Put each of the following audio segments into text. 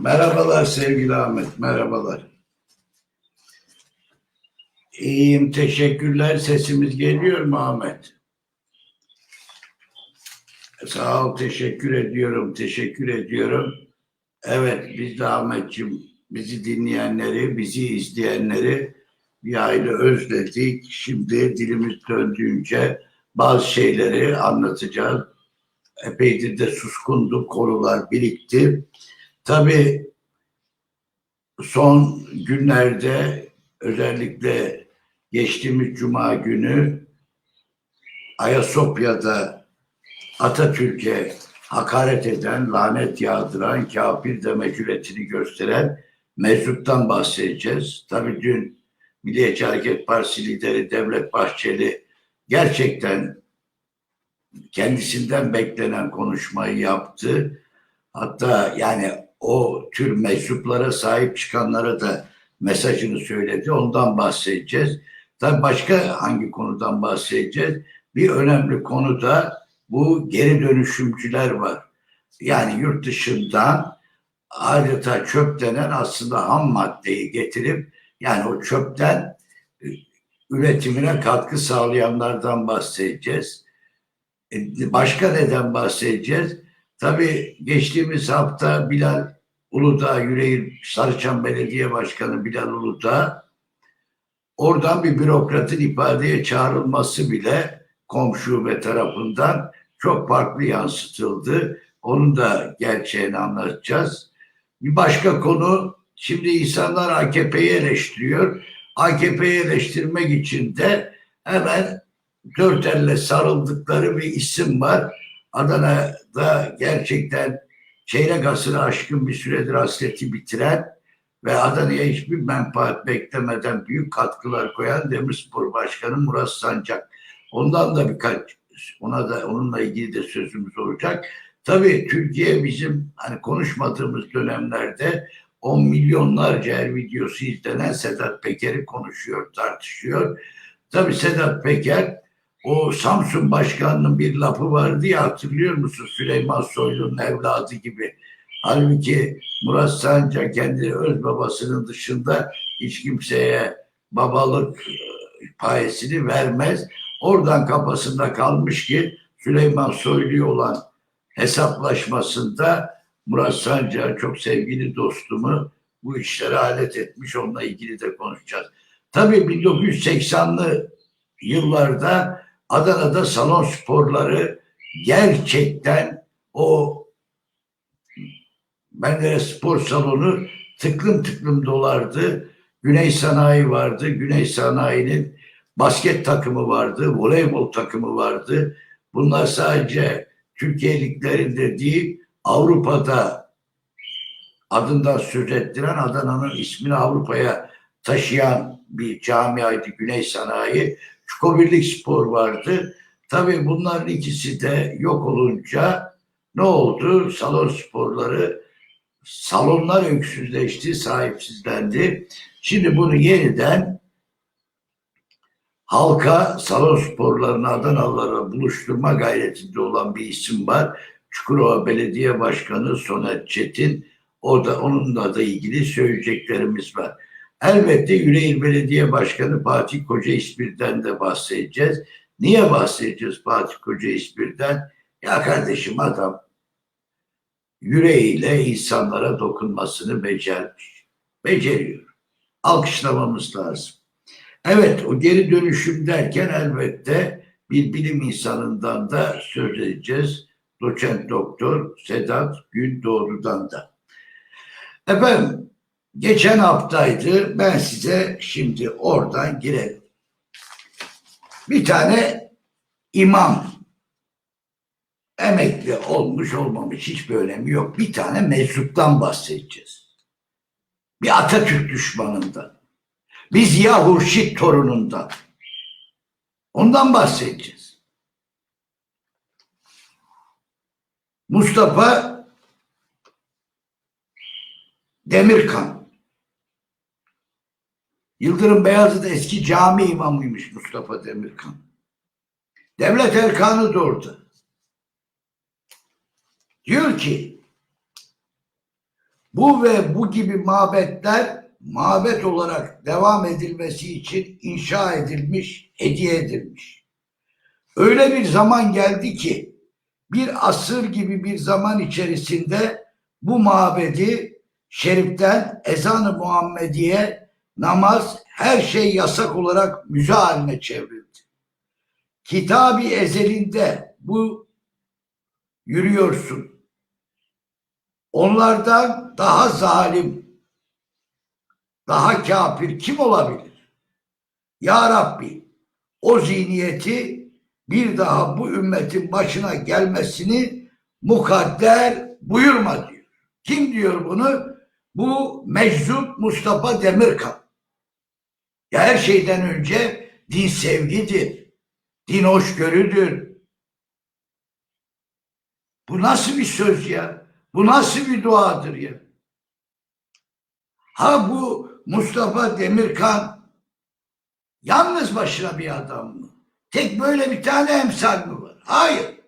Merhabalar sevgili Ahmet, merhabalar. İyiyim, teşekkürler. Sesimiz geliyor mu Ahmet? Sağ ol, teşekkür ediyorum, teşekkür ediyorum. Evet, biz de Ahmetciğim, bizi dinleyenleri, bizi izleyenleri bir aile özledik. Şimdi dilimiz döndüğünce bazı şeyleri anlatacağız. Epeydir de suskunduk, konular birikti. Tabii son günlerde özellikle geçtiğimiz cuma günü Ayasofya'da Atatürk'e hakaret eden, lanet yağdıran, kafir deme cüretini gösteren meczuptan bahsedeceğiz. Tabii dün Milliyetçi Hareket Partisi lideri Devlet Bahçeli gerçekten kendisinden beklenen konuşmayı yaptı. Hatta yani o tür meczuplara sahip çıkanlara da mesajını söyledi. Ondan bahsedeceğiz. Tabii başka hangi konudan bahsedeceğiz? Bir önemli konu da bu geri dönüşümcüler var. Yani yurt dışından adeta çöp denen aslında ham maddeyi getirip yani o çöpten e, üretimine katkı sağlayanlardan bahsedeceğiz. E, Başka neden bahsedeceğiz? Tabii geçtiğimiz hafta Bilal Uludağ, Yüreğir Sarıçam Belediye Başkanı Bilal Uludağ oradan bir bürokratın ifadeye çağrılması bile komşu ve tarafından çok farklı yansıtıldı. Onun da gerçeğini anlatacağız. Bir başka konu şimdi insanlar AKP'yi eleştiriyor. AKP'yi eleştirmek için de hemen dört elle sarıldıkları bir isim var. Adana'da gerçekten çeyrek asırı aşkın bir süredir hasreti bitiren ve Adana'ya hiçbir menfaat beklemeden büyük katkılar koyan Demirspor Başkanı Murat Sancak. Ondan da birkaç ona da onunla ilgili de sözümüz olacak. Tabii Türkiye bizim hani konuşmadığımız dönemlerde on milyonlarca her videosu izlenen Sedat Peker'i konuşuyor, tartışıyor. Tabii Sedat Peker o Samsun Başkanı'nın bir lafı vardı ya hatırlıyor musun? Süleyman Soylu'nun evladı gibi. Halbuki Murat Sancak kendi öz babasının dışında hiç kimseye babalık e, payesini vermez. Oradan kafasında kalmış ki Süleyman Soylu'ya olan hesaplaşmasında Murat Sancak çok sevgili dostumu bu işlere alet etmiş. Onunla ilgili de konuşacağız. Tabii 1980'lı yıllarda Adana'da salon sporları gerçekten o Menderes Spor Salonu tıklım tıklım dolardı. Güney Sanayi vardı. Güney Sanayi'nin basket takımı vardı, voleybol takımı vardı. Bunlar sadece Türkiye liglerinde değil, Avrupa'da adından söz ettiren Adana'nın ismini Avrupa'ya taşıyan bir camiaydı Güney Sanayi. Çukurbirlik Spor vardı. Tabii bunların ikisi de yok olunca ne oldu? Salon sporları salonlar öksüzleşti, sahipsizlendi. Şimdi bunu yeniden halka salon sporlarını Adanalılara buluşturma gayretinde olan bir isim var. Çukurova Belediye Başkanı Soner Çetin. O da onunla da ilgili söyleyeceklerimiz var. Elbette Yüreğir Belediye Başkanı Fatih Koca İspir'den de bahsedeceğiz. Niye bahsedeceğiz Fatih Koca İspir'den? Ya kardeşim adam yüreğiyle insanlara dokunmasını becermiş. Beceriyor. Alkışlamamız lazım. Evet o geri dönüşüm derken elbette bir bilim insanından da söz edeceğiz. Doçent Doktor Sedat Gündoğdu'dan da. Efendim geçen haftaydı ben size şimdi oradan girelim. Bir tane imam emekli olmuş olmamış hiçbir önemi yok. Bir tane meczuptan bahsedeceğiz. Bir Atatürk düşmanından. Bir Ziya Hurşit torunundan. Ondan bahsedeceğiz. Mustafa Demirkan. Yıldırım Beyazıt eski cami imamıymış Mustafa Demirkan. Devlet Erkan'ı da orada. Diyor ki Bu ve bu gibi mabetler mabet olarak devam edilmesi için inşa edilmiş, hediye edilmiş. Öyle bir zaman geldi ki bir asır gibi bir zaman içerisinde bu mabedi şeriften ezan-ı Muhammediye namaz her şey yasak olarak müze haline çevrildi. Kitab-ı ezelinde bu yürüyorsun. Onlardan daha zalim, daha kafir kim olabilir? Ya Rabbi o zihniyeti bir daha bu ümmetin başına gelmesini mukadder buyurma diyor. Kim diyor bunu? Bu meczup Mustafa Demirkan. Ya her şeyden önce din sevgidir. Din hoşgörüdür. Bu nasıl bir söz ya? Bu nasıl bir duadır ya? Ha bu Mustafa Demirkan yalnız başına bir adam mı? Tek böyle bir tane emsal mi var? Hayır.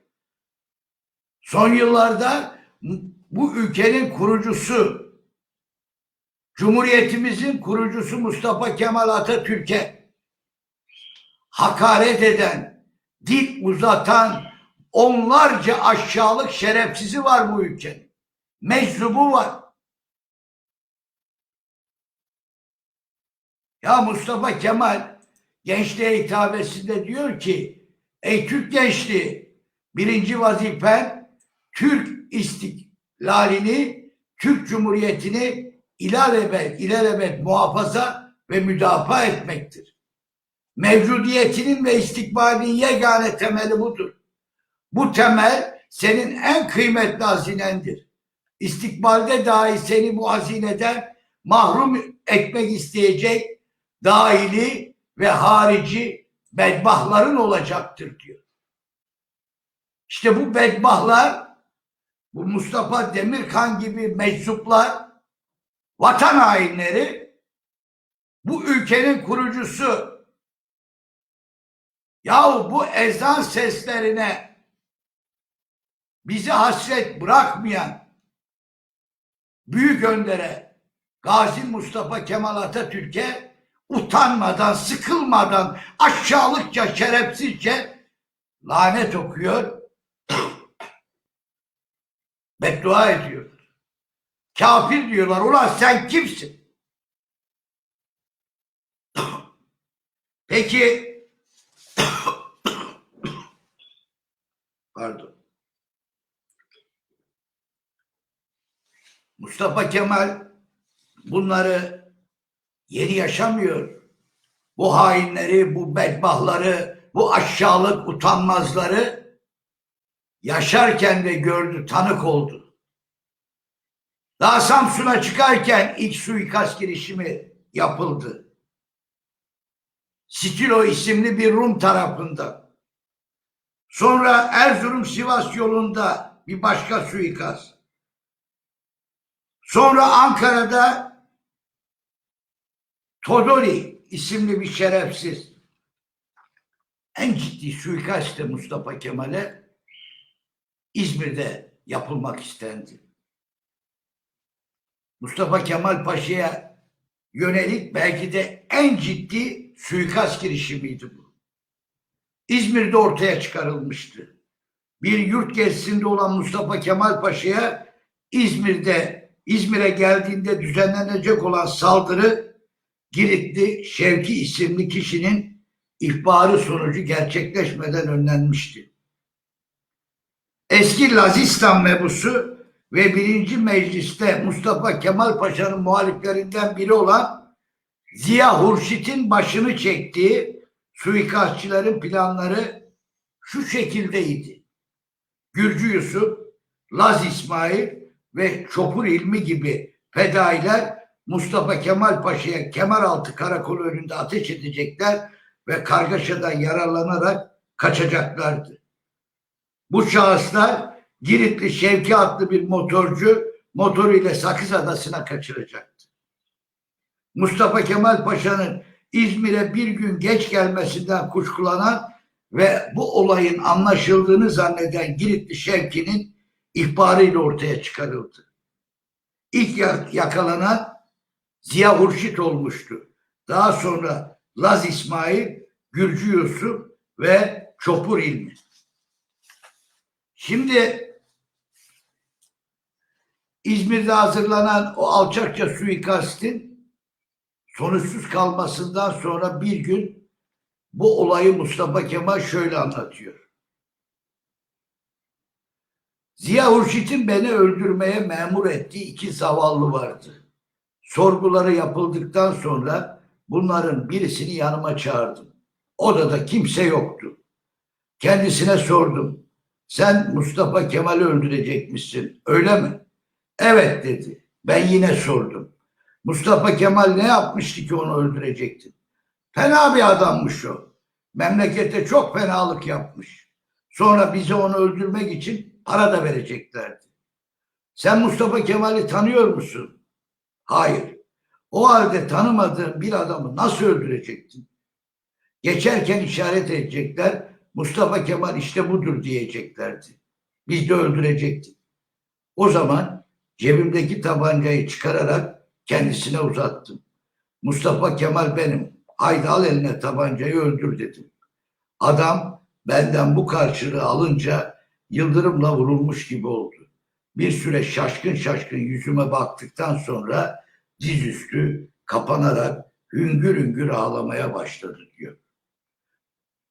Son yıllarda bu ülkenin kurucusu, Cumhuriyetimizin kurucusu Mustafa Kemal Atatürk'e hakaret eden, dil uzatan onlarca aşağılık şerefsizi var bu ülkenin. Meczubu var. Ya Mustafa Kemal gençliğe hitabesinde diyor ki ey Türk gençliği birinci vazifen Türk istiklalini, Türk Cumhuriyeti'ni ilelebet, ilelebet muhafaza ve müdafaa etmektir. Mevcudiyetinin ve istikbalinin yegane temeli budur. Bu temel senin en kıymetli hazinendir. İstikbalde dahi seni bu hazineden mahrum etmek isteyecek dahili ve harici bedbahların olacaktır diyor. İşte bu bedbahlar, bu Mustafa Demirkan gibi meczuplar, vatan hainleri, bu ülkenin kurucusu, yahu bu ezan seslerine bizi hasret bırakmayan büyük öndere Gazi Mustafa Kemal Atatürk'e utanmadan, sıkılmadan, aşağılıkça, şerefsizce lanet okuyor, beddua ediyor. Kafir diyorlar. Ulan sen kimsin? Peki pardon. Mustafa Kemal bunları yeni yaşamıyor. Bu hainleri, bu bedbahları, bu aşağılık utanmazları yaşarken de gördü, tanık oldu. Daha Samsun'a çıkarken ilk suikast girişimi yapıldı. Stilo isimli bir Rum tarafından. Sonra Erzurum Sivas yolunda bir başka suikast. Sonra Ankara'da Todori isimli bir şerefsiz en ciddi suikast de Mustafa Kemal'e İzmir'de yapılmak istendi. Mustafa Kemal Paşa'ya yönelik belki de en ciddi suikast girişimiydi bu. İzmir'de ortaya çıkarılmıştı. Bir yurt gezisinde olan Mustafa Kemal Paşa'ya İzmir'de İzmir'e geldiğinde düzenlenecek olan saldırı Giritli Şevki isimli kişinin ihbarı sonucu gerçekleşmeden önlenmişti. Eski Lazistan mebusu ve birinci mecliste Mustafa Kemal Paşa'nın muhaliflerinden biri olan Ziya Hurşit'in başını çektiği suikastçilerin planları şu şekildeydi. Gürcü Yusuf, Laz İsmail ve Çopur İlmi gibi fedailer Mustafa Kemal Paşa'ya Kemeraltı karakolu önünde ateş edecekler ve kargaşadan yararlanarak kaçacaklardı. Bu şahıslar Giritli Şevki adlı bir motorcu motoruyla Sakız Adası'na kaçıracaktı. Mustafa Kemal Paşa'nın İzmir'e bir gün geç gelmesinden kuşkulanan ve bu olayın anlaşıldığını zanneden Giritli Şevki'nin ihbarıyla ortaya çıkarıldı. ilk ya- yakalanan Ziya Hurşit olmuştu. Daha sonra Laz İsmail, Gürcü Yusuf ve Çopur İlmi. Şimdi İzmir'de hazırlanan o alçakça suikastin sonuçsuz kalmasından sonra bir gün bu olayı Mustafa Kemal şöyle anlatıyor. Ziya Hurşit'in beni öldürmeye memur ettiği iki zavallı vardı. Sorguları yapıldıktan sonra bunların birisini yanıma çağırdım. Odada kimse yoktu. Kendisine sordum. Sen Mustafa Kemal'i öldürecekmişsin, öyle mi? Evet dedi. Ben yine sordum. Mustafa Kemal ne yapmıştı ki onu öldürecektin? Fena bir adammış o. Memlekete çok fenalık yapmış. Sonra bize onu öldürmek için para da vereceklerdi. Sen Mustafa Kemal'i tanıyor musun? Hayır. O halde tanımadığın bir adamı nasıl öldürecektin? Geçerken işaret edecekler. Mustafa Kemal işte budur diyeceklerdi. Biz de öldürecektik. O zaman cebimdeki tabancayı çıkararak kendisine uzattım. Mustafa Kemal benim. Haydi al eline tabancayı öldür dedim. Adam benden bu karşılığı alınca yıldırımla vurulmuş gibi oldu. Bir süre şaşkın şaşkın yüzüme baktıktan sonra dizüstü kapanarak hüngür hüngür ağlamaya başladı diyor.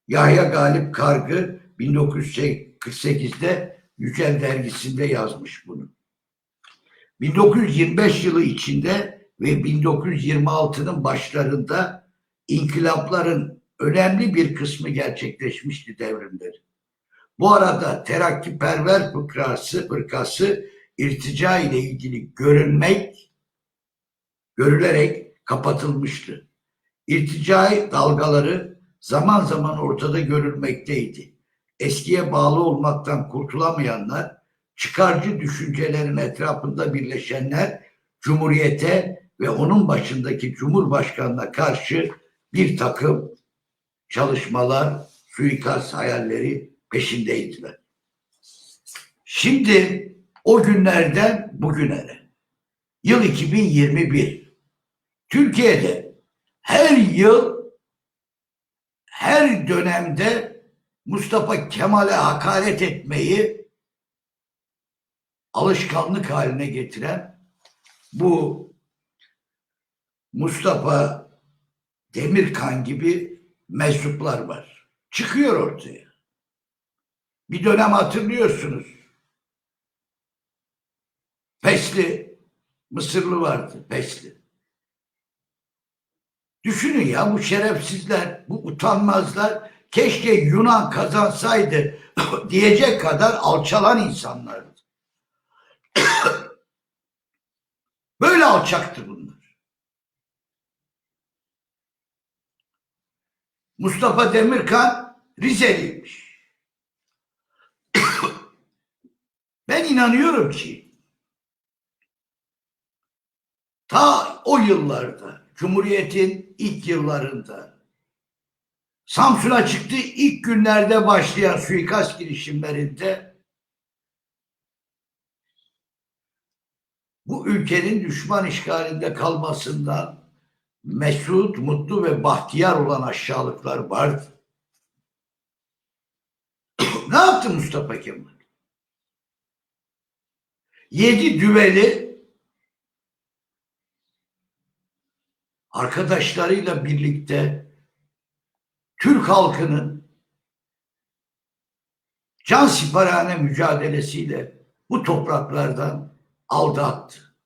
Yahya Galip Kargı 1948'de Yücel dergisinde yazmış bunu. 1925 yılı içinde ve 1926'nın başlarında inkılapların önemli bir kısmı gerçekleşmişti devrimleri. Bu arada terakkiperver fıkrası, fırkası irtica ile ilgili görünmek, görülerek kapatılmıştı. İrticai dalgaları zaman zaman ortada görülmekteydi. Eskiye bağlı olmaktan kurtulamayanlar, çıkarcı düşüncelerin etrafında birleşenler, Cumhuriyete ve onun başındaki Cumhurbaşkanına karşı bir takım çalışmalar, suikast hayalleri peşindeydiler. Şimdi o günlerden bugüne, yıl 2021, Türkiye'de her yıl, her dönemde Mustafa Kemal'e hakaret etmeyi alışkanlık haline getiren bu Mustafa Demirkan gibi meczuplar var. Çıkıyor ortaya. Bir dönem hatırlıyorsunuz. Pesli, Mısırlı vardı, Pesli. Düşünün ya bu şerefsizler, bu utanmazlar keşke Yunan kazansaydı diyecek kadar alçalan insanlardı. Böyle alçaktı bunlar. Mustafa Demirkan Rizeliymiş. ben inanıyorum ki ta o yıllarda Cumhuriyet'in ilk yıllarında Samsun'a çıktı ilk günlerde başlayan suikast girişimlerinde bu ülkenin düşman işgalinde kalmasından mesut, mutlu ve bahtiyar olan aşağılıklar vardı. ne yaptı Mustafa Kemal? Yedi düveli arkadaşlarıyla birlikte Türk halkının can siparhane mücadelesiyle bu topraklardan aldı attı.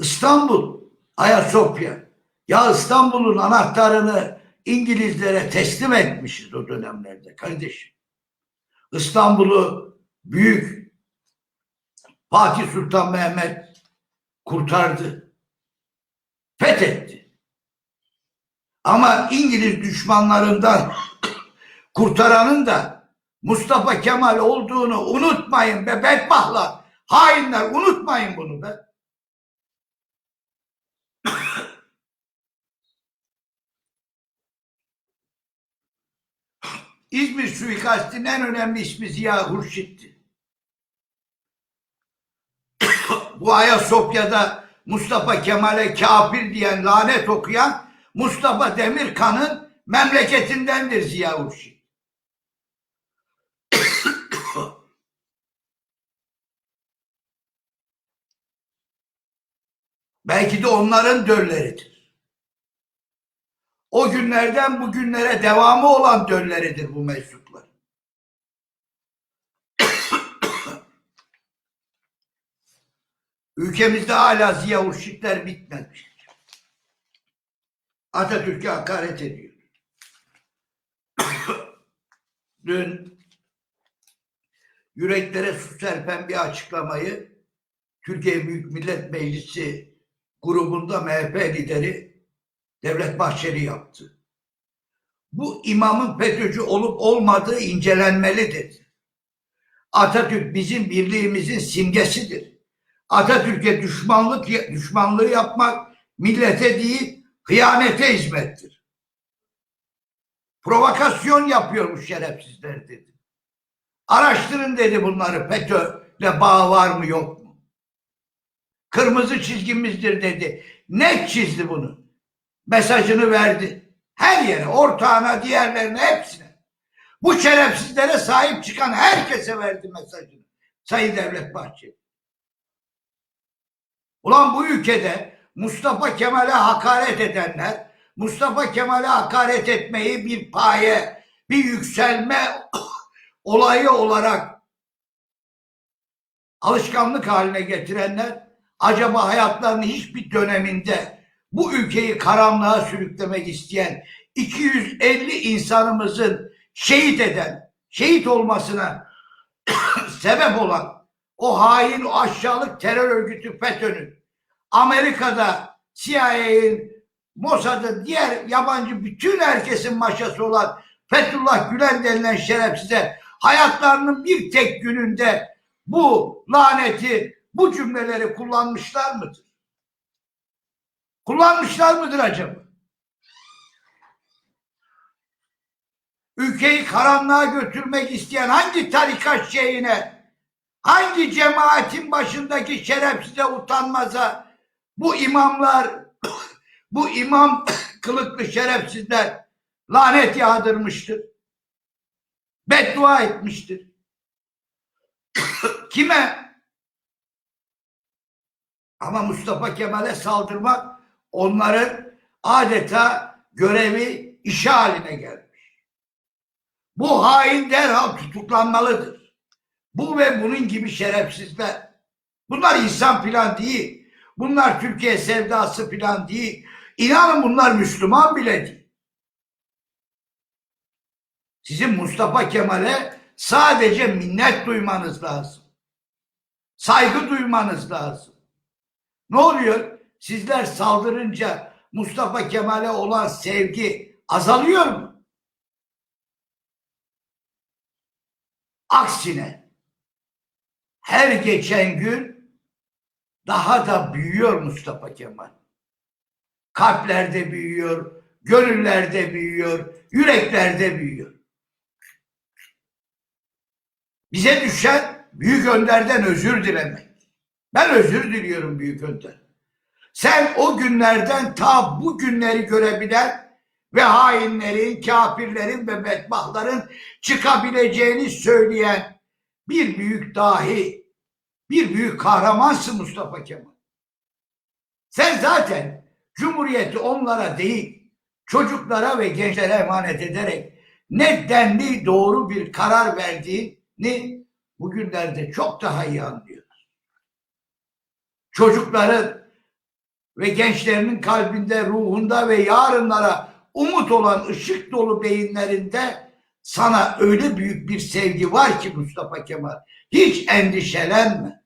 İstanbul, Ayasofya. Ya İstanbul'un anahtarını İngilizlere teslim etmişiz o dönemlerde kardeşim. İstanbul'u büyük Fatih Sultan Mehmet kurtardı. Fethetti. Ama İngiliz düşmanlarından kurtaranın da Mustafa Kemal olduğunu unutmayın be bedbahtlar. Hainler unutmayın bunu be. İzmir suikastinin en önemli ismi Ziya Hurşit'ti. bu Ayasofya'da Mustafa Kemal'e kafir diyen, lanet okuyan Mustafa Demirkan'ın memleketindendir Ziya Urşit. Belki de onların dölleridir. O günlerden bugünlere devamı olan dölleridir bu meczuplar. Ülkemizde hala Ziya Urşitler bitmemiş. Atatürk'e hakaret ediyor. Dün yüreklere su serpen bir açıklamayı Türkiye Büyük Millet Meclisi grubunda MHP lideri Devlet Bahçeli yaptı. Bu imamın FETÖ'cü olup olmadığı incelenmelidir. Atatürk bizim birliğimizin simgesidir. Atatürk'e düşmanlık düşmanlığı yapmak millete değil hıyanete hizmettir. Provokasyon yapıyormuş şerefsizler dedi. Araştırın dedi bunları FETÖ'yle bağ var mı yok mu? Kırmızı çizgimizdir dedi. Net çizdi bunu. Mesajını verdi. Her yere, ortağına, diğerlerine hepsine. Bu şerefsizlere sahip çıkan herkese verdi mesajını. Sayın Devlet Bahçeli. Ulan bu ülkede Mustafa Kemal'e hakaret edenler, Mustafa Kemal'e hakaret etmeyi bir paye, bir yükselme olayı olarak alışkanlık haline getirenler acaba hayatlarının hiçbir döneminde bu ülkeyi karanlığa sürüklemek isteyen 250 insanımızın şehit eden, şehit olmasına sebep olan o hain, o aşağılık terör örgütü FETÖ'nün Amerika'da CIA'nin, Mossad'ın, diğer yabancı bütün herkesin maşası olan Fethullah Gülen denilen şerefsize hayatlarının bir tek gününde bu laneti, bu cümleleri kullanmışlar mıdır? Kullanmışlar mıdır acaba? Ülkeyi karanlığa götürmek isteyen hangi tarikat şeyine, hangi cemaatin başındaki şerefsize utanmaza bu imamlar, bu imam kılıklı şerefsizler lanet yağdırmıştır. Beddua etmiştir. Kime? Ama Mustafa Kemal'e saldırmak onların adeta görevi işi haline gelmiş. Bu hain derhal tutuklanmalıdır. Bu ve bunun gibi şerefsizler. Bunlar insan plan değil. Bunlar Türkiye sevdası plan değil. İnanın bunlar Müslüman bile değil. Sizin Mustafa Kemal'e sadece minnet duymanız lazım. Saygı duymanız lazım. Ne oluyor? Sizler saldırınca Mustafa Kemal'e olan sevgi azalıyor mu? Aksine her geçen gün daha da büyüyor Mustafa Kemal. Kalplerde büyüyor, gönüllerde büyüyor, yüreklerde büyüyor. Bize düşen Büyük Önder'den özür dilemek. Ben özür diliyorum Büyük Önder. Sen o günlerden ta bu günleri görebilen ve hainlerin, kafirlerin ve bedbahtların çıkabileceğini söyleyen bir büyük dahi, bir büyük kahramansın Mustafa Kemal. Sen zaten Cumhuriyeti onlara değil, çocuklara ve gençlere emanet ederek ne denli doğru bir karar verdiğini bugünlerde çok daha iyi anlıyoruz. Çocukların ve gençlerinin kalbinde, ruhunda ve yarınlara umut olan ışık dolu beyinlerinde sana öyle büyük bir sevgi var ki Mustafa Kemal. Hiç endişelenme.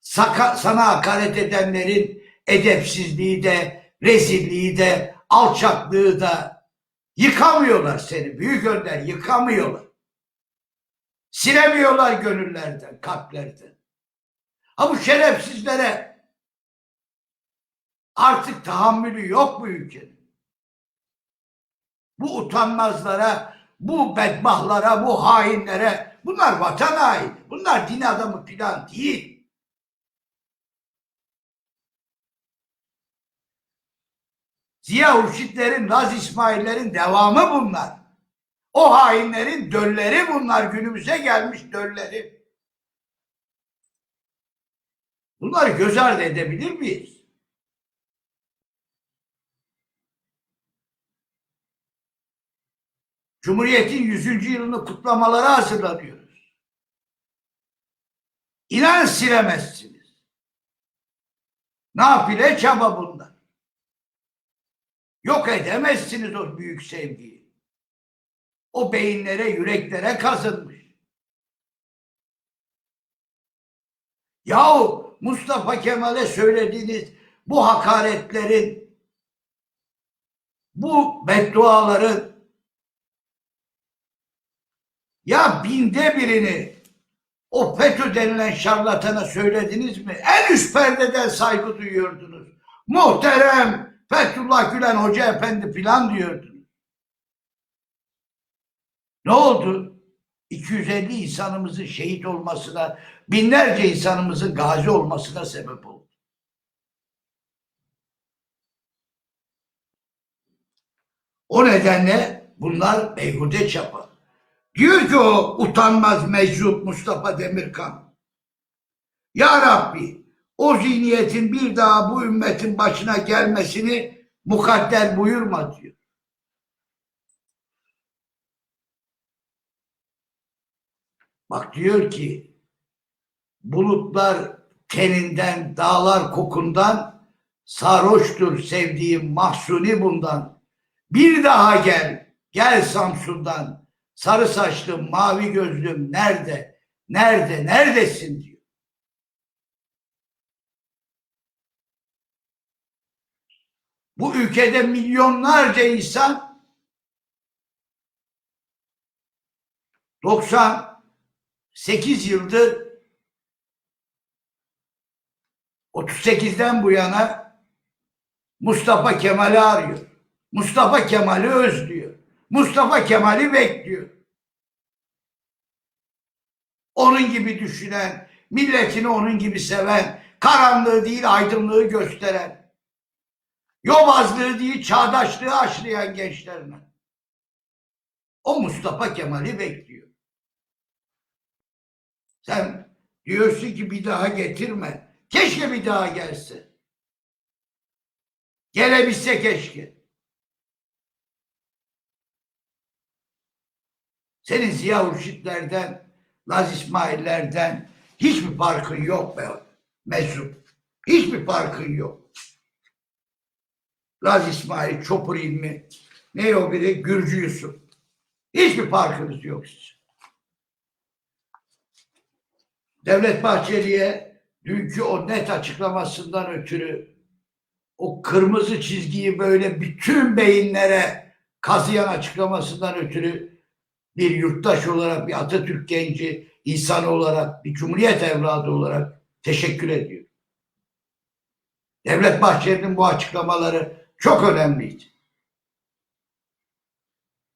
Saka, sana hakaret edenlerin edepsizliği de, rezilliği de, alçaklığı da yıkamıyorlar seni. Büyük önder yıkamıyorlar. Silemiyorlar gönüllerden, kalplerden. Ha bu şerefsizlere artık tahammülü yok bu ülkenin. Bu utanmazlara, bu bedbahlara, bu hainlere bunlar vatan haini. Bunlar din adamı filan değil. Ziya Hurşitlerin, Laz İsmail'lerin devamı bunlar. O hainlerin dölleri bunlar günümüze gelmiş dölleri. Bunları göz ardı edebilir miyiz? Cumhuriyet'in 100. yılını kutlamalara hazırlanıyoruz. İnan silemezsiniz. Nafile çaba bunlar. Yok edemezsiniz o büyük sevgiyi. O beyinlere, yüreklere kazınmış. Yahu Mustafa Kemal'e söylediğiniz bu hakaretlerin, bu bedduaların ya binde birini o FETÖ denilen şarlatana söylediniz mi? En üst perdeden saygı duyuyordunuz. Muhterem Fethullah Gülen Hoca Efendi filan diyordunuz. Ne oldu? 250 insanımızın şehit olmasına, binlerce insanımızın gazi olmasına sebep oldu. O nedenle bunlar beyhude çapa. Diyor ki o utanmaz meczup Mustafa Demirkan. Ya Rabbi o zihniyetin bir daha bu ümmetin başına gelmesini mukadder buyurma diyor. Bak diyor ki bulutlar teninden, dağlar kokundan, sarhoştur sevdiğim mahsuni bundan. Bir daha gel, gel Samsun'dan. Sarı saçlım, mavi gözlüm nerede, nerede, neredesin diyor. Bu ülkede milyonlarca insan 98 yıldır 38'den bu yana Mustafa Kemal'i arıyor. Mustafa Kemal'i özlüyor. Mustafa Kemal'i bekliyor. Onun gibi düşünen, milletini onun gibi seven, karanlığı değil aydınlığı gösteren, yobazlığı değil çağdaşlığı aşlayan gençlerine. O Mustafa Kemal'i bekliyor. Sen diyorsun ki bir daha getirme. Keşke bir daha gelse. Gelebilse keşke. Senin Ziya Hurşitlerden, Laz İsmaillerden hiçbir farkın yok be Mesut. Hiçbir farkın yok. Laz İsmail, Çopur İlmi, ne o biri Gürcü Yusuf. Hiçbir farkınız yok sizin. Devlet Bahçeli'ye dünkü o net açıklamasından ötürü o kırmızı çizgiyi böyle bütün beyinlere kazıyan açıklamasından ötürü bir yurttaş olarak, bir Atatürk genci, insan olarak, bir Cumhuriyet evladı olarak teşekkür ediyor. Devlet Bahçeli'nin bu açıklamaları çok önemliydi.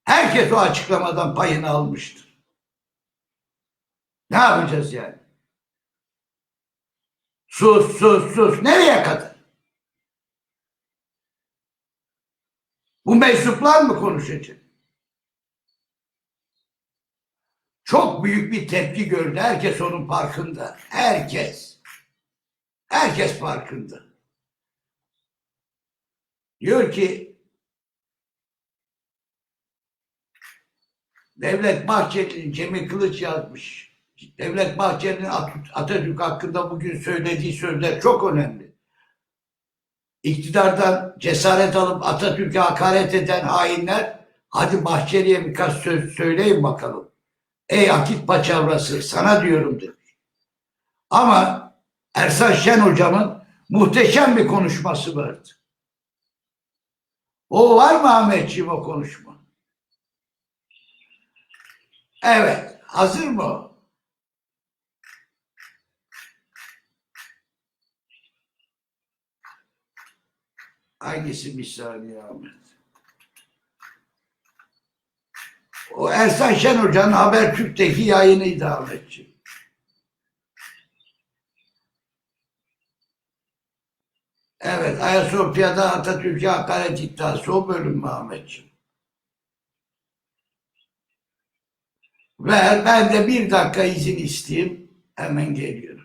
Herkes o açıklamadan payını almıştır. Ne yapacağız yani? Sus, sus, sus. Nereye kadar? Bu meczuplar mı konuşacak? Çok büyük bir tepki gördü. Herkes onun farkında. Herkes. Herkes farkında. Diyor ki Devlet Bahçeli'nin Cemil Kılıç yazmış. Devlet Bahçeli'nin At- Atatürk hakkında bugün söylediği sözler çok önemli. İktidardan cesaret alıp Atatürk'e hakaret eden hainler hadi Bahçeli'ye birkaç söz söyleyin bakalım. Ey akit paçavrası sana diyorum demiş. Ama Ersan Şen hocamın muhteşem bir konuşması vardı. O var mı Ahmetciğim o konuşma? Evet. Hazır mı? Hangisi saniye Ahmet? O Ersan Şen Hoca'nın Habertürk'teki yayınıydı Ahmetciğim. Evet, Ayasofya'da Atatürk'e hakaret iddiası o bölüm mü Ahmetciğim? Ver, ben de bir dakika izin isteyeyim. Hemen geliyorum.